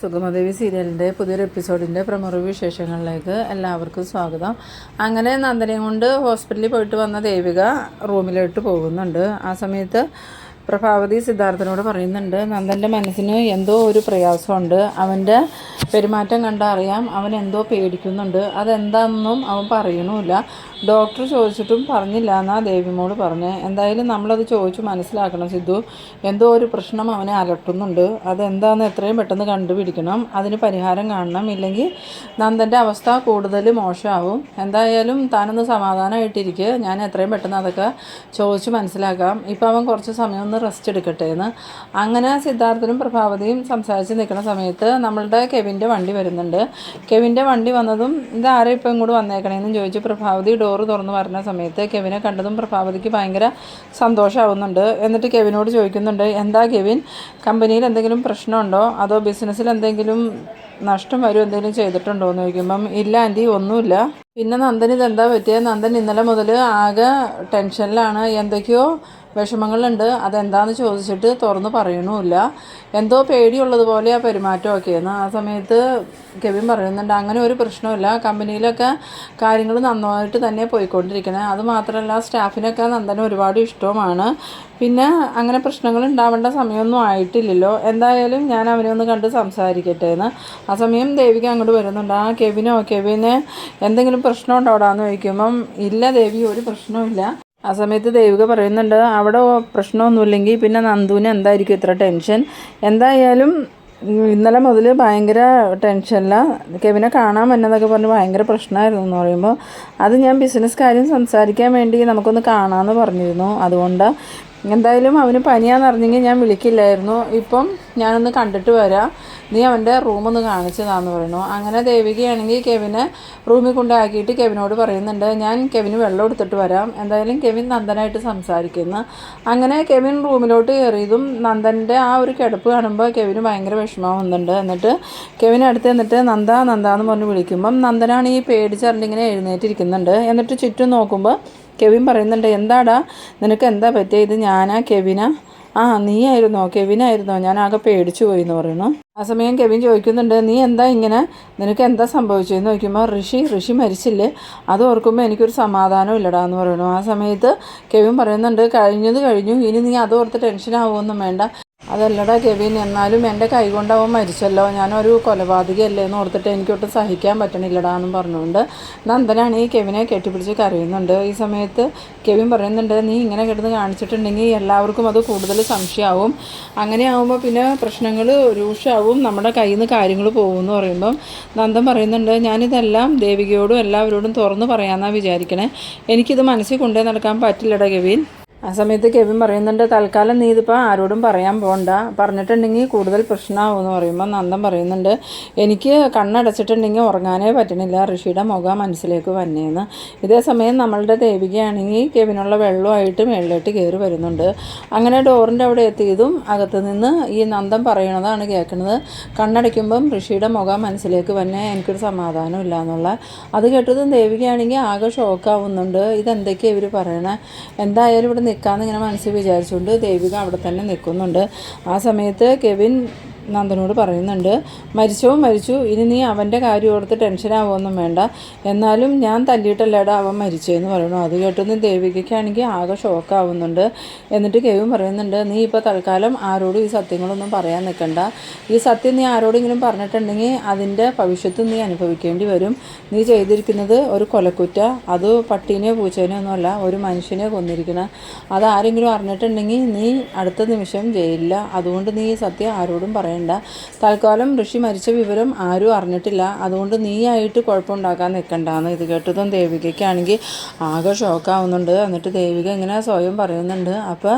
സുഗമദേവി സീരിയലിന്റെ പുതിയൊരു എപ്പിസോഡിന്റെ പ്രമുഖ വിശേഷങ്ങളിലേക്ക് എല്ലാവർക്കും സ്വാഗതം. അങ്ങനെ നന്ദനയും കൊണ്ട് ഹോസ്പിറ്റലിൽ പോയിട്ട് വന്ന ദേവിക റൂമിലോട്ട് പോകുന്നുണ്ട്. ആ സമയത്ത് പ്രഭാവതി സിദ്ധാർത്ഥനോട് പറയുന്നുണ്ട് നന്ദന്റെ മനസ്സിന് എന്തോ ഒരു പ്രയാസമുണ്ട്. അവന്റെ പെരുമാറ്റം കണ്ടറിയാം. അവൻ എന്തോ പേടിക്കുന്നുണ്ട്. അതെന്താണെന്നും അവൻ പറയണമില്ല ഡോക്ടർ ചോദിച്ചിട്ടും പറഞ്ഞില്ല എന്നാ ദേവിമോൾ പറഞ്ഞ്. എന്തായാലും നമ്മളത് ചോദിച്ചു മനസ്സിലാക്കണം സിദ്ധു. എന്തോ ഒരു പ്രശ്നം അവനെ അലട്ടുന്നുണ്ട്. അതെന്താണെന്ന് എത്രയും പെട്ടെന്ന് കണ്ടുപിടിക്കണം. അതിന് പരിഹാരം കാണണം. ഇല്ലെങ്കിൽ നന്ദന്റെ അവസ്ഥ കൂടുതൽ മോശമാവും. എന്തായാലും താനൊന്ന് സമാധാനമായിട്ടിരിക്കുക ഞാൻ എത്രയും പെട്ടെന്ന് അതൊക്കെ ചോദിച്ച് മനസ്സിലാക്കാം. ഇപ്പോൾ അവൻ കുറച്ച് സമയം ഒന്ന് റെസ്റ്റ് എടുക്കട്ടെ എന്ന്. അങ്ങനെ സിദ്ധാർത്ഥനും പ്രഭാവതിയും സംസാരിച്ച് നിൽക്കുന്ന സമയത്ത് നമ്മളുടെ കെവിന്റെ വണ്ടി വരുന്നുണ്ട്. കെവിന്റെ വണ്ടി വന്നതും ഇതാരാ ഇപ്പം ഇങ്ങോട്ട് വന്നേക്കണേന്ന് ചോദിച്ചു പ്രഭാവതി ഡോറ് തുറന്ന് പറഞ്ഞ സമയത്ത് കെവിനെ കണ്ടതും പ്രഭാവതിക്ക് ഭയങ്കര സന്തോഷമാവുന്നുണ്ട് എന്നിട്ട് കെവിനോട് ചോദിക്കുന്നുണ്ട് എന്താ കെവിൻ? കമ്പനിയിൽ എന്തെങ്കിലും പ്രശ്നമുണ്ടോ? അതോ ബിസിനസ്സിൽ എന്തെങ്കിലും നഷ്ടം വരും? എന്തെങ്കിലും ചെയ്തിട്ടുണ്ടോ? എന്ന് ചോദിക്കുമ്പം ഇല്ല ആന്റി ഒന്നുമില്ല. പിന്നെ നന്ദൻ ഇതെന്താ പറ്റിയത് നന്ദൻ ഇന്നലെ മുതൽ ആകെ ടെൻഷനിലാണ് എന്തൊക്കെയോ വിഷമങ്ങളുണ്ട്. അതെന്താണെന്ന് ചോദിച്ചിട്ട് തുറന്ന് പറയണമില്ല. എന്തോ പേടിയുള്ളത് പോലെ ആ പെരുമാറ്റമൊക്കെയെന്ന് ആ സമയത്ത് കെവിൻ പറയുന്നുണ്ട് അങ്ങനെ ഒരു പ്രശ്നമില്ല കമ്പനിയിലൊക്കെ കാര്യങ്ങൾ നന്നായിട്ട് തന്നെ പോയിക്കൊണ്ടിരിക്കണേ. അതുമാത്രമല്ല സ്റ്റാഫിനൊക്കെ നന്ദന ഒരുപാട് ഇഷ്ടവുമാണ്. പിന്നെ അങ്ങനെ പ്രശ്നങ്ങൾ ഉണ്ടാവേണ്ട സമയമൊന്നും ആയിട്ടില്ലല്ലോ. എന്തായാലും ഞാൻ അവനെ ഒന്ന് കണ്ട് സംസാരിക്കട്ടെ എന്ന് ആ സമയം ദേവിക്ക് അങ്ങോട്ട് വരുന്നുണ്ട്. ആ കെവിനോ? കെവിന് എന്തെങ്കിലും പ്രശ്നം ചോദിക്കുമ്പം ഇല്ല ദേവി ഒരു പ്രശ്നവുമില്ല. ആ സമയത്ത് ദേവിക പറയുന്നുണ്ട് അവിടെ പ്രശ്നമൊന്നുമില്ലെങ്കിൽ പിന്നെ നന്ദുവിന് എന്തായിരിക്കും ഇത്ര ടെൻഷൻ? എന്തായാലും ഇന്നലെ മുതൽ ഭയങ്കര ടെൻഷനിലാണ് കെവിനെ കാണാൻ വന്നതൊക്കെ പറഞ്ഞ് ഭയങ്കര പ്രശ്നമായിരുന്നു എന്ന് പറയുമ്പോൾ അത് ഞാൻ ബിസിനസ് കാര്യം സംസാരിക്കാൻ വേണ്ടി നമുക്കൊന്ന് കാണാമെന്ന് പറഞ്ഞിരുന്നു. അതുകൊണ്ട് എന്തായാലും അവന് പനിയാന്ന് അറിഞ്ഞെങ്കിൽ ഞാൻ വിളിക്കില്ലായിരുന്നു. ഇപ്പം ഞാനൊന്ന് കണ്ടിട്ട് വരാം. നീ അവന്റെ റൂമൊന്ന് കാണിച്ചതാന്ന് പറയുന്നു. അങ്ങനെ ദേവികയാണെങ്കിൽ കെവിനെ റൂമിൽ കൊണ്ടാക്കിയിട്ട് കെവിനോട് പറയുന്നുണ്ട് ഞാൻ കെവിന് വെള്ളം എടുത്തിട്ട് വരാം. എന്തായാലും കെവിൻ നന്ദനായിട്ട് സംസാരിക്കുന്നു. അങ്ങനെ കെവിൻ റൂമിലോട്ട് കയറിയതും നന്ദന്റെ ആ ഒരു കിടപ്പ് കാണുമ്പോൾ കെവിന് ഭയങ്കര വിഷമാവുന്നുണ്ട് എന്നിട്ട് കെവിൻ അടുത്ത് എന്നിട്ട് നന്ദ നന്ദ എന്ന് പറഞ്ഞ് വിളിക്കുമ്പം നന്ദനാണ് ഈ പേടിച്ചറിഞ്ഞിങ്ങനെ എഴുന്നേറ്റിരിക്കുന്നുണ്ട്. എന്നിട്ട് ചുറ്റും നോക്കുമ്പോൾ കെവിൻ പറയുന്നുണ്ട് എന്താടാ? നിനക്ക് എന്താ പറ്റിയ ഇത് ഞാനാ കെവിനാ? ആ നീ ആയിരുന്നോ കെവിനായിരുന്നോ? ഞാൻ ആകെ പേടിച്ചു പോയി എന്ന് പറയുന്നു. ആ സമയം കെവിൻ ചോദിക്കുന്നുണ്ട് നീ എന്താ ഇങ്ങനെ? നിനക്ക് എന്താ സംഭവിച്ചതെന്ന് നോക്കുമ്പോൾ ഋഷി ഋഷി മരിച്ചില്ലേ? അത് ഓർക്കുമ്പോൾ എനിക്കൊരു സമാധാനം ഇല്ലടാ എന്ന് പറയുന്നു. ആ സമയത്ത് കെവിൻ പറയുന്നുണ്ട് കഴിഞ്ഞത് കഴിഞ്ഞു. ഇനി നീ അത് ഓർത്ത് ടെൻഷൻ ആവുമൊന്നും വേണ്ട. അതല്ലടാ കെവിൻ എന്നാലും എന്റെ കൈ കൊണ്ടവൻ മരിച്ചല്ലോ. ഞാനൊരു കൊലപാതകയല്ലേ എന്ന് ഓർത്തിട്ട് എനിക്കൊട്ടും സഹിക്കാൻ പറ്റണില്ലടാ എന്നും പറഞ്ഞുകൊണ്ട് നന്ദനാണ് ഈ കെവിനെ കെട്ടിപ്പിടിച്ച് കരയുന്നുണ്ട്. ഈ സമയത്ത് കെവിൻ പറയുന്നുണ്ട് നീ ഇങ്ങനെ കിടന്ന് കാണിച്ചിട്ടുണ്ടെങ്കിൽ എല്ലാവർക്കും അത് കൂടുതൽ സംശയമാവും അങ്ങനെ ആകുമ്പോൾ പിന്നെ പ്രശ്നങ്ങൾ രൂക്ഷമാവും നമ്മുടെ കയ്യിൽ നിന്ന് കാര്യങ്ങൾ പോകും എന്ന് പറയുമ്പം നന്ദൻ പറയുന്നുണ്ട് ഞാനിതെല്ലാം ദേവികയോടും എല്ലാവരോടും തുറന്ന് പറയാമെന്നാണ് വിചാരിക്കണേ. എനിക്കിത് മനസ്സിൽ കൊണ്ടേ നടക്കാൻ പറ്റില്ലടാ കെവിൻ ആ സമയത്ത് കെവിൻ പറയുന്നുണ്ട് തൽക്കാലം നീ ഇതിപ്പോൾ ആരോടും പറയാൻ പോകണ്ട പറഞ്ഞിട്ടുണ്ടെങ്കിൽ കൂടുതൽ പ്രശ്നമാവും എന്ന് പറയുമ്പോൾ നന്ദൻ പറയുന്നുണ്ട് എനിക്ക് കണ്ണടച്ചിട്ടുണ്ടെങ്കിൽ ഉറങ്ങാനേ പറ്റണില്ല. ഋഷിയുടെ മുഖം മനസ്സിലേക്ക് വന്നേന്ന്. ഇതേ സമയം നമ്മളുടെ ദേവികയാണെങ്കിൽ കെവിനുള്ള വെള്ളമായിട്ട് മേളിലോട്ട് കയറി വരുന്നുണ്ട്. അങ്ങനെ ഡോറിന്റെ അവിടെ എത്തിയതും അകത്ത് നിന്ന് ഈ നന്ദൻ പറയണതാണ് കേൾക്കുന്നത് കണ്ണടയ്ക്കുമ്പം ഋഷിയുടെ മുഖം മനസ്സിലേക്ക് വന്നെ. എനിക്കൊരു സമാധാനം ഇല്ല എന്നുള്ള. അത് കേട്ടതും ദേവികയാണെങ്കിൽ ആകെ ഷോക്കാവുന്നുണ്ട് ഇതെന്തൊക്കെയാണ് ഇവർ പറയണേ? എന്തായാലും ഇവിടെ നിൽക്കാമെന്ന് ഇങ്ങനെ മനസ്സിൽ വിചാരിച്ചുകൊണ്ട് ദേവിക അവിടെ തന്നെ നിൽക്കുന്നുണ്ട്. ആ സമയത്ത് കെവിൻ നന്ദനോട് പറയുന്നുണ്ട്. മരിച്ചോ മരിച്ചു. ഇനി നീ അവന്റെ കാര്യം ഓർത്ത് ടെൻഷനാവുമൊന്നും വേണ്ട. എന്നാലും ഞാൻ തല്ലിയിട്ടല്ലേടാ അവൻ മരിച്ചതെന്ന് പറയണു അത് കേട്ടൊന്നും ദേവികയ്ക്കാണെങ്കിൽ ആകെ ഷോക്കാവുന്നുണ്ട് എന്നിട്ട് കെവിൻ പറയുന്നുണ്ട് നീ ഇപ്പോൾ തൽക്കാലം ആരോടും ഈ സത്യങ്ങളൊന്നും പറയാൻ നിൽക്കണ്ട. ഈ സത്യം നീ ആരോടെങ്കിലും പറഞ്ഞിട്ടുണ്ടെങ്കിൽ അതിന്റെ ഭവിഷ്യത്ത് നീ അനുഭവിക്കേണ്ടി വരും. നീ ചെയ്തിരിക്കുന്നത് ഒരു കൊലക്കുറ്റ അത് പട്ടീനെയോ പൂച്ചേനെയോ ഒന്നുമല്ല ഒരു മനുഷ്യനെ കൊന്നിരിക്കണം. അത് ആരെങ്കിലും അറിഞ്ഞിട്ടുണ്ടെങ്കിൽ നീ അടുത്ത നിമിഷം ജയിലില്ല അതുകൊണ്ട് നീ ഈ സത്യം ആരോടും പറയണ്ട. തൽക്കാലം ഋഷി മരിച്ച വിവരം ആരും അറിഞ്ഞിട്ടില്ല. അതുകൊണ്ട് നീയായിട്ട് കുഴപ്പമുണ്ടാക്കാൻ നിൽക്കണ്ടെന്ന് ഇത് കേട്ടതും ദേവികയ്ക്കാണെങ്കിൽ ആകെ ഷോക്കാവുന്നുണ്ട്. എന്നിട്ട് ദേവിക ഇങ്ങനെ സ്വയം പറയുന്നുണ്ട്. അപ്പോൾ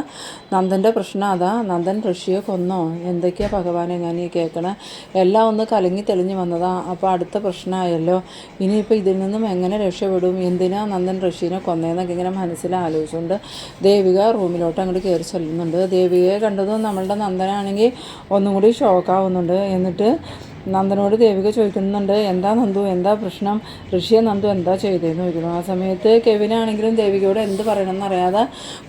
നന്ദന്റെ പ്രശ്നം അതാ. നന്ദൻ ഋഷിയെ കൊന്നോ? എന്തൊക്കെയാ ഭഗവാൻ എങ്ങനെ കേൾക്കണം എല്ലാം ഒന്ന് കലങ്ങി തെളിഞ്ഞു വന്നതാ. അപ്പോൾ അടുത്ത പ്രശ്നമായല്ലോ. ഇനിയിപ്പോൾ ഇതിൽ നിന്നും എങ്ങനെ രക്ഷപ്പെടും? എന്തിനാ നന്ദൻ ഋഷീനെ കൊന്നേന്നൊക്കെ ഇങ്ങനെ മനസ്സിൽ ആലോചിച്ചുകൊണ്ട് ദേവിക റൂമിലോട്ട് അങ്ങോട്ട് കയറി ചെല്ലുന്നുണ്ട്. ദേവികയെ കണ്ടതും നമ്മളുടെ നന്ദനാണെങ്കിൽ ഒന്നും കൂടി ഷോക്കാവുന്നുണ്ട്. എന്നിട്ട് നന്ദനോട് ദേവിക ചോദിക്കുന്നുണ്ട് എന്താ നന്ദു? എന്താ പ്രശ്നം? ഋഷിയെ നന്ദു എന്താ ചെയ്തതെന്ന് ചോദിക്കുന്നു. ആ സമയത്ത് കെവിനാണെങ്കിലും ദേവികയോട് എന്ത് പറയണമെന്ന് അറിയാതെ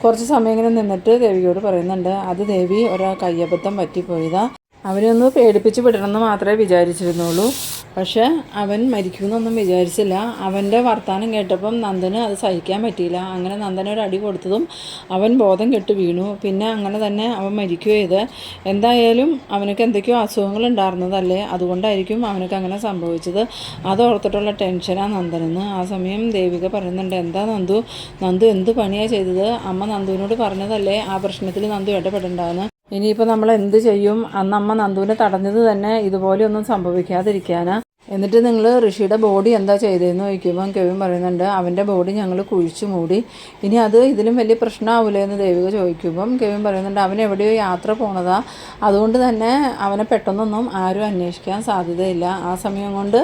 കുറച്ച് സമയം ഇങ്ങനെ നിന്നിട്ട് ദേവികയോട് പറയുന്നുണ്ട് അത് ദേവി ഒരാ കയ്യബദ്ധം പറ്റിപ്പോയതാ. അവരെയൊന്ന് പേടിപ്പിച്ച് വിടണമെന്ന് മാത്രമേ വിചാരിച്ചിരുന്നുള്ളൂ. പക്ഷേ അവൻ മരിക്കുമെന്നൊന്നും വിചാരിച്ചില്ല. അവന്റെ വർത്തമാനം കേട്ടപ്പം നന്ദന് അത് സഹിക്കാൻ പറ്റിയില്ല. അങ്ങനെ നന്ദന ഒരു അടി കൊടുത്തതും അവൻ ബോധം കെട്ട് വീണു. പിന്നെ അങ്ങനെ തന്നെ അവൻ മരിക്കുകയോ ചെയ്ത്. എന്തായാലും അവനക്ക് എന്തൊക്കെയോ അസുഖങ്ങൾ ഉണ്ടായിരുന്നതല്ലേ? അതുകൊണ്ടായിരിക്കും അവനക്ക് അങ്ങനെ സംഭവിച്ചത്. അത് ഓർത്തിട്ടുള്ള ടെൻഷനാണ് നന്ദനെന്ന്. ആ സമയം ദേവിക പറയുന്നുണ്ട് എന്താ നന്ദു? നന്ദു എന്ത് പണിയാണ് ചെയ്തത്? അമ്മ നന്ദുവിനോട് പറഞ്ഞതല്ലേ? ആ പ്രശ്നത്തിൽ നന്ദു ഇടപെടണ്ടാന്ന്. ഇനിയിപ്പോൾ നമ്മൾ എന്ത് ചെയ്യും? അന്ന് അമ്മ നന്ദുവിനെ തടഞ്ഞത് തന്നെ ഇതുപോലെയൊന്നും സംഭവിക്കാതിരിക്കാനാ. എന്നിട്ട് നിങ്ങൾ ഋഷിയുടെ ബോഡി എന്താ ചെയ്തതെന്ന് ചോദിക്കുമ്പോൾ കെവിൻ പറയുന്നുണ്ട് അവന്റെ ബോഡി ഞങ്ങൾ കുഴിച്ചു മൂടി. ഇനി അത് ഇതിലും വലിയ പ്രശ്നമാവില്ലേ എന്ന് ദേവിക ചോദിക്കുമ്പം കെവിൻ പറയുന്നുണ്ട് അവൻ എവിടെയോ യാത്ര പോണതാ. അതുകൊണ്ട് തന്നെ അവനെ പെട്ടെന്നൊന്നും ആരും അന്വേഷിക്കാൻ സാധ്യതയില്ല. ആ സമയം കൊണ്ട്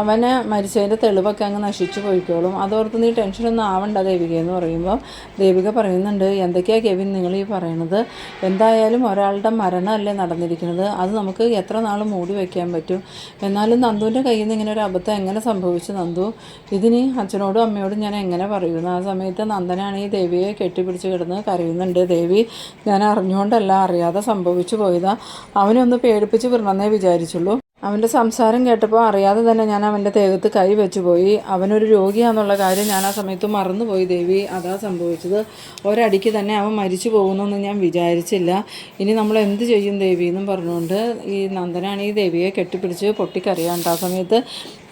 അവനെ മരിച്ചതിന്റെ തെളിവൊക്കെ അങ്ങ് നശിച്ചു പോയിക്കോളും. അതോർത്ത് നീ ടെൻഷനൊന്നും ആവണ്ട ദേവിക എന്ന് പറയുമ്പോൾ ദേവിക പറയുന്നുണ്ട് എന്തൊക്കെയാണ് കെവിൻ നിങ്ങൾ ഈ പറയണത്? എന്തായാലും ഒരാളുടെ മരണമല്ലേ നടന്നിരിക്കുന്നത് അത് നമുക്ക് എത്ര നാൾ മൂടി വയ്ക്കാൻ പറ്റും? എന്നാലും നന്ദുവിന്റെ കയ്യിൽ നിന്ന് ഇങ്ങനെ ഒരു അബദ്ധം എങ്ങനെ സംഭവിച്ചു നന്ദു? ഇതിന് അച്ഛനോടും അമ്മയോടും ഞാൻ എങ്ങനെ പറയുന്നു? ആ സമയത്ത് നന്ദനാണ് ഈ ദേവിയെ കെട്ടിപ്പിടിച്ച് കിടന്ന് കരയുന്നുണ്ട്. ദേവി ഞാൻ അറിഞ്ഞുകൊണ്ടല്ല അറിയാതെ സംഭവിച്ചു പോയതാ. അവനെ ഒന്ന് പേടിപ്പിച്ച് വിടണമെന്നേ വിചാരിച്ചുള്ളൂ. അവന്റെ സംസാരം കേട്ടപ്പോൾ അറിയാതെ തന്നെ ഞാൻ അവന്റെ ദേഹത്ത് കൈ വെച്ച് പോയി. അവനൊരു രോഗിയാണെന്നുള്ള കാര്യം ഞാൻ ആ സമയത്ത് മറന്നുപോയി ദേവി. അതാ സംഭവിച്ചത്. ഒരടിക്ക് തന്നെ അവൻ മരിച്ചു പോകുന്നൊന്നും ഞാൻ വിചാരിച്ചില്ല. ഇനി നമ്മൾ എന്ത് ചെയ്യും ദേവി എന്നും പറഞ്ഞുകൊണ്ട് ഈ നന്ദനാണ് ഈ ദേവിയെ കെട്ടിപ്പിടിച്ച് പൊട്ടിക്കറിയാണ്ട് ആ സമയത്ത്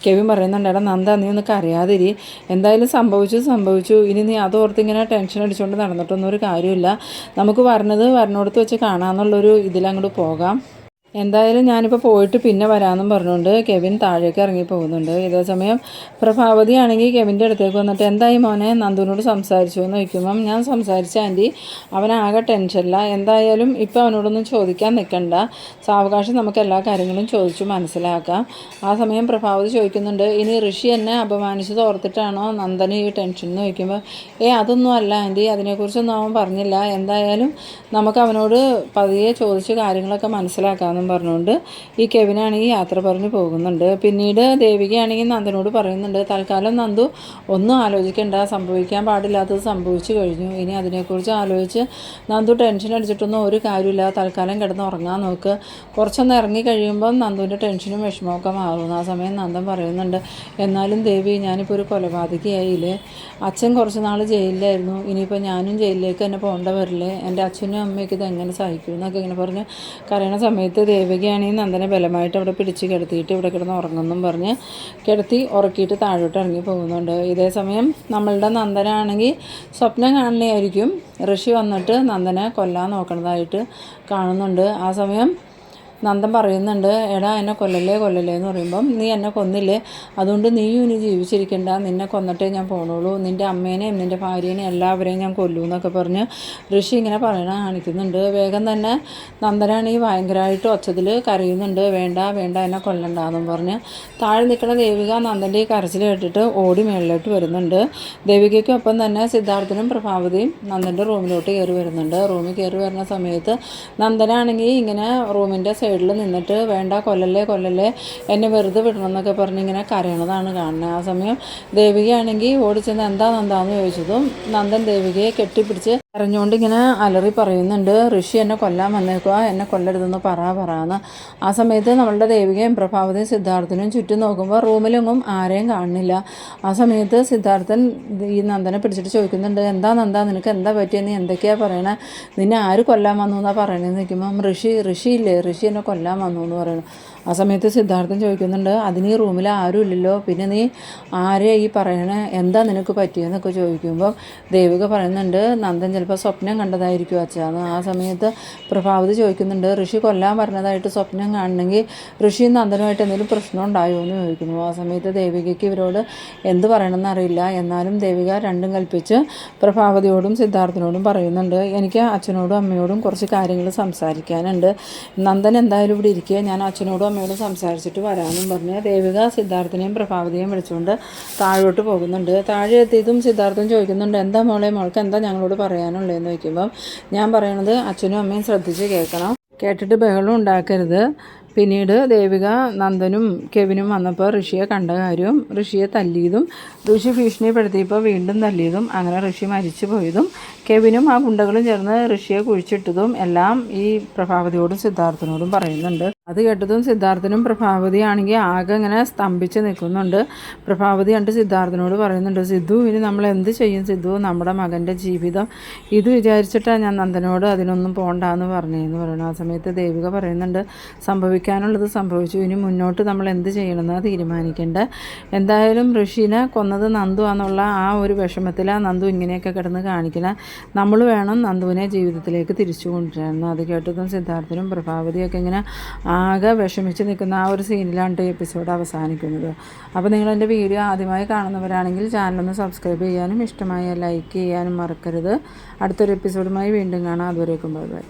കെവിൻ പറയുന്നുണ്ട് എടാ നന്ദ നീ ഒന്ന് കരയാതിരി. എന്തായാലും സംഭവിച്ചു സംഭവിച്ചു. ഇനി നീ അതോർത്ത് ഇങ്ങനെ ടെൻഷൻ അടിച്ചുകൊണ്ട് നടന്നിട്ടൊന്നും ഒരു കാര്യമില്ല. നമുക്ക് വരണത് വരണോടത്ത് വെച്ച് കാണാമെന്നുള്ളൊരു ഇതിലങ്ങോട്ട് പോകാം. എന്തായാലും ഞാനിപ്പോൾ പോയിട്ട് പിന്നെ വരാമെന്നും പറഞ്ഞുകൊണ്ട് കെവിൻ താഴേക്ക് ഇറങ്ങി പോകുന്നുണ്ട്. ഇതേ സമയം പ്രഭാവതി ആണെങ്കിൽ കെവിന്റെ അടുത്തേക്ക് വന്നിട്ട് എന്തായി മോനെ? നന്ദുവിനോട് സംസാരിച്ചു എന്ന് ചോദിക്കുമ്പം ഞാൻ സംസാരിച്ച ആന്റി അവനാകെ ടെൻഷനില്ല എന്തായാലും ഇപ്പോൾ അവനോടൊന്നും ചോദിക്കാൻ നിൽക്കണ്ട സാവകാശം നമുക്ക് എല്ലാ കാര്യങ്ങളും ചോദിച്ചു മനസ്സിലാക്കാം. ആ സമയം പ്രഭാവതി ചോദിക്കുന്നുണ്ട് ഇനി ഋഷി എന്നെ അപമാനിച്ചത് ഓർത്തിട്ടാണോ നന്ദന് ഈ ടെൻഷൻ? എന്ന് ചോദിക്കുമ്പോൾ ഏ അതൊന്നും അല്ല ആന്റി. അതിനെക്കുറിച്ചൊന്നും അവൻ പറഞ്ഞില്ല. എന്തായാലും നമുക്ക് അവനോട് പതിയെ ചോദിച്ച് കാര്യങ്ങളൊക്കെ മനസ്സിലാക്കാമെന്നും പറഞ്ഞുകൊണ്ട് ഈ കെവിനാണെങ്കിൽ യാത്ര പറഞ്ഞു പോകുന്നുണ്ട്. പിന്നീട് ദേവികയാണെങ്കിൽ നന്ദനോട് പറയുന്നുണ്ട് തൽക്കാലം നന്ദു ഒന്നും ആലോചിക്കേണ്ട. സംഭവിക്കാൻ പാടില്ലാത്തത് സംഭവിച്ചു കഴിഞ്ഞു. ഇനി അതിനെക്കുറിച്ച് ആലോചിച്ച് നന്ദു ടെൻഷൻ അടിച്ചിട്ടൊന്നും ഒരു കാര്യമില്ല. തൽക്കാലം കിടന്ന് ഉറങ്ങാൻ നോക്ക്. കുറച്ചൊന്ന് ഇറങ്ങി കഴിയുമ്പം നന്ദുവിന്റെ ടെൻഷനും വിഷമമൊക്കെ മാറുന്നു ആ സമയം നന്ദൻ പറയുന്നുണ്ട് എന്നാലും ദേവി ഞാനിപ്പോൾ ഒരു കൊലപാതകയായില്ലേ? അച്ഛൻ കുറച്ച് നാൾ ജയിലിലായിരുന്നു. ഇനിയിപ്പോൾ ഞാനും ജയിലിലേക്ക് തന്നെ പോകേണ്ട വരില്ലേ എന്റെ അച്ഛനും അമ്മയൊക്കെ ഇത് എങ്ങനെ സഹിക്കും എന്നൊക്കെ ഇങ്ങനെ പറഞ്ഞ് കരയണ സമയത്ത് ദേവകിയാണെങ്കിൽ നന്ദനെ ബലമായിട്ട് അവിടെ പിടിച്ച് കിടത്തിയിട്ട് ഇവിടെ കിടന്ന് ഉറങ്ങുന്നും പറഞ്ഞ് കിടത്തി ഉറക്കിയിട്ട് താഴോട്ട് ഇറങ്ങി പോകുന്നുണ്ട്. ഇതേ സമയം നമ്മളുടെ നന്ദനാണെങ്കിൽ സ്വപ്നം കാണുന്നതായിരിക്കും. ഋഷി വന്നിട്ട് നന്ദനെ കൊല്ലാൻ നോക്കണതായിട്ട് കാണുന്നുണ്ട്. ആ സമയം നന്ദൻ പറയുന്നുണ്ട് എടാ എന്നെ കൊല്ലല്ലേ കൊല്ലല്ലേ എന്ന് പറയുമ്പം നീ എന്നെ കൊന്നില്ലേ? അതുകൊണ്ട് നീയും ഇനി ജീവിച്ചിരിക്കണ്ട. നിന്നെ കൊന്നിട്ടേ ഞാൻ പോണുള്ളൂ നിന്റെ അമ്മേനെയും നിന്റെ ഭാര്യേനെയും എല്ലാവരെയും ഞാൻ കൊല്ലൂ എന്നൊക്കെ പറഞ്ഞ് ഋഷി ഇങ്ങനെ പറയണ കാണിക്കുന്നുണ്ട്. വേഗം തന്നെ നന്ദനാണെങ്കിൽ ഭയങ്കരമായിട്ട് ഒച്ചതിൽ കരയുന്നുണ്ട്. വേണ്ട വേണ്ട എന്നെ കൊല്ലണ്ട കൊല്ലണ്ടെന്നും പറഞ്ഞ് താഴെ നിൽക്കുന്ന ദേവിക നന്ദന്റെ ഈ കരച്ചിൽ കേട്ടിട്ട് ഓടി മേളിലോട്ട് വരുന്നുണ്ട്. ദേവികയ്ക്കൊപ്പം തന്നെ സിദ്ധാർത്ഥനും പ്രഭാവതിയും നന്ദന്റെ റൂമിലോട്ട് കയറി വരുന്നുണ്ട്. റൂമിൽ കയറി വരുന്ന സമയത്ത് നന്ദനാണെങ്കിൽ ഇങ്ങനെ റൂമിന്റെ സൈഡിൽ നിന്നിട്ട് വേണ്ട കൊല്ലല്ലേ കൊല്ലല്ലേ എന്നെ വെറുതെ വിടണം എന്നൊക്കെ പറഞ്ഞ് ഇങ്ങനെ കരയണതാണ് കാണുന്നത് ആ സമയം ദേവികയാണെങ്കിൽ ഓടിച്ചെന്ന് എന്താ നന്ദാന്ന് ചോദിച്ചതും നന്ദൻ ദേവികയെ കെട്ടിപ്പിടിച്ച് കരഞ്ഞുകൊണ്ട് ഇങ്ങനെ അലറി പറയുന്നുണ്ട് ഋഷി എന്നെ കൊല്ലാൻ വന്നേക്കുക എന്നെ കൊല്ലരുതെന്ന് പറ പറയാന്ന് ആ സമയത്ത് നമ്മളുടെ ദേവികയും പ്രഭാവതിയും സിദ്ധാർത്ഥനും ചുറ്റും നോക്കുമ്പോൾ റൂമിലൊന്നും ആരെയും കാണുന്നില്ല. ആ സമയത്ത് സിദ്ധാർത്ഥൻ ഈ നന്ദനെ പിടിച്ചിട്ട് ചോദിക്കുന്നുണ്ട് എന്താ നന്ദ നിനക്ക് എന്താ പറ്റിയത് നീ എന്തൊക്കെയാ പറയണേ? നിന്നെ ആര് കൊല്ലാൻ വന്നു എന്നാ പറയണേന്ന് നിൽക്കുമ്പം ഋഷി ഋഷി ഇല്ലേ ഋഷി എന്നെ കൊല്ലാൻ വന്നു എന്ന് പറയണം. ആ സമയത്ത് സിദ്ധാർത്ഥൻ ചോദിക്കുന്നുണ്ട് അതിന് ഈ റൂമിൽ ആരും ഇല്ലല്ലോ? പിന്നെ നീ ആരെയാ ഈ പറയണേ? എന്താ നിനക്ക് പറ്റിയെന്നൊക്കെ ചോദിക്കുമ്പോൾ ദേവിക പറയുന്നുണ്ട് നന്ദൻ ചിലപ്പോൾ സ്വപ്നം കണ്ടതായിരിക്കും അച്ഛാന്ന് ആ സമയത്ത് പ്രഭാവതി ചോദിക്കുന്നുണ്ട് ഋഷി കൊല്ലാൻ പറഞ്ഞതായിട്ട് സ്വപ്നം കാണണമെങ്കിൽ ഋഷി നന്ദനുമായിട്ട് എന്തെങ്കിലും പ്രശ്നം ഉണ്ടായോ? എന്ന് ചോദിക്കുന്നു. ആ സമയത്ത് ദേവികയ്ക്ക് ഇവരോട് എന്ത് പറയണമെന്ന് അറിയില്ല. എന്നാലും ദേവിക രണ്ടും കൽപ്പിച്ച് പ്രഭാവതിയോടും സിദ്ധാർത്ഥനോടും പറയുന്നുണ്ട് എനിക്ക് അച്ഛനോടും അമ്മയോടും കുറച്ച് കാര്യങ്ങൾ സംസാരിക്കാനുണ്ട്. നന്ദൻ എന്തായാലും ഇവിടെ ഇരിക്കുക. ഞാൻ അച്ഛനോടും അമ്മയോടും സംസാരിച്ചിട്ട് വരാമെന്നും പറഞ്ഞ് ദേവിക സിദ്ധാർത്ഥിനെയും പ്രഭാവതിയെയും വിളിച്ചുകൊണ്ട് താഴോട്ട് പോകുന്നുണ്ട്. താഴെ എത്തിയതും സിദ്ധാർത്ഥൻ ചോദിക്കുന്നുണ്ട് എന്താ മോളെ മോൾക്ക് എന്താ ഞങ്ങളോട് പറയാനുള്ളതെന്ന് ചോദിക്കുമ്പം ഞാൻ പറയണത് അച്ഛനും അമ്മയും ശ്രദ്ധിച്ച് കേൾക്കണം. കേട്ടിട്ട് ബഹളം ഉണ്ടാക്കരുത്. പിന്നീട് ദേവിക നന്ദനും കെവിനും വന്നപ്പോൾ ഋഷിയെ കണ്ട കാര്യവും ഋഷിയെ തല്ലിയതും ഋഷി ഭീഷണിപ്പെടുത്തിയപ്പോൾ വീണ്ടും തല്ലിയതും അങ്ങനെ ഋഷി മരിച്ചു പോയതും കെവിനും ആ ഗുണ്ടകളും ചേർന്ന് ഋഷിയെ കുഴിച്ചിട്ടതും എല്ലാം ഈ പ്രഭാവതിയോടും സിദ്ധാർത്ഥനോടും പറയുന്നുണ്ട്. അത് കേട്ടതും സിദ്ധാർത്ഥനും പ്രഭാവതിയാണെങ്കിൽ ആകെ ഇങ്ങനെ സ്തംഭിച്ച് നിൽക്കുന്നുണ്ട്. പ്രഭാവതി കണ്ട് സിദ്ധാർത്ഥനോട് പറയുന്നുണ്ട് സിദ്ധു ഇനി നമ്മൾ എന്ത് ചെയ്യും സിദ്ധു? നമ്മുടെ മകന്റെ ജീവിതം. ഇത് വിചാരിച്ചിട്ടാണ് ഞാൻ നന്ദനോട് അതിനൊന്നും പോണ്ടാന്ന് പറഞ്ഞതെന്ന് പറയുന്നു. ആ സമയത്ത് ദേവിക പറയുന്നുണ്ട് സംഭവിക്കാനുള്ളത് സംഭവിച്ചു. ഇനി മുന്നോട്ട് നമ്മൾ എന്ത് ചെയ്യണമെന്ന് തീരുമാനിക്കേണ്ട? എന്തായാലും ഋഷിനെ കൊന്നത് നന്ദു എന്നുള്ള ആ ഒരു വിഷമത്തിൽ ആ നന്ദു ഇങ്ങനെയൊക്കെ കിടന്ന് കാണിക്കണം. നമ്മൾ വേണം നന്ദുവിനെ ജീവിതത്തിലേക്ക് തിരിച്ചു കൊണ്ടുവരാൻ. അത് കേട്ടതും സിദ്ധാർത്ഥനും പ്രഭാവതിയൊക്കെ ഇങ്ങനെ ആകെ വിഷമിച്ച് നിൽക്കുന്ന ആ ഒരു സീനിലാണ് ഈ എപ്പിസോഡ് അവസാനിക്കുന്നത്. അപ്പോൾ നിങ്ങൾ എന്റെ വീഡിയോ ആദ്യമായി കാണുന്നവരാണെങ്കിൽ ചാനലൊന്ന് സബ്സ്ക്രൈബ് ചെയ്യാനും ഇഷ്ടമായ ലൈക്ക് ചെയ്യാനും മറക്കരുത്. അടുത്തൊരു എപ്പിസോഡുമായി വീണ്ടും കാണാം. അതുവരേക്കും ബൈ ബൈ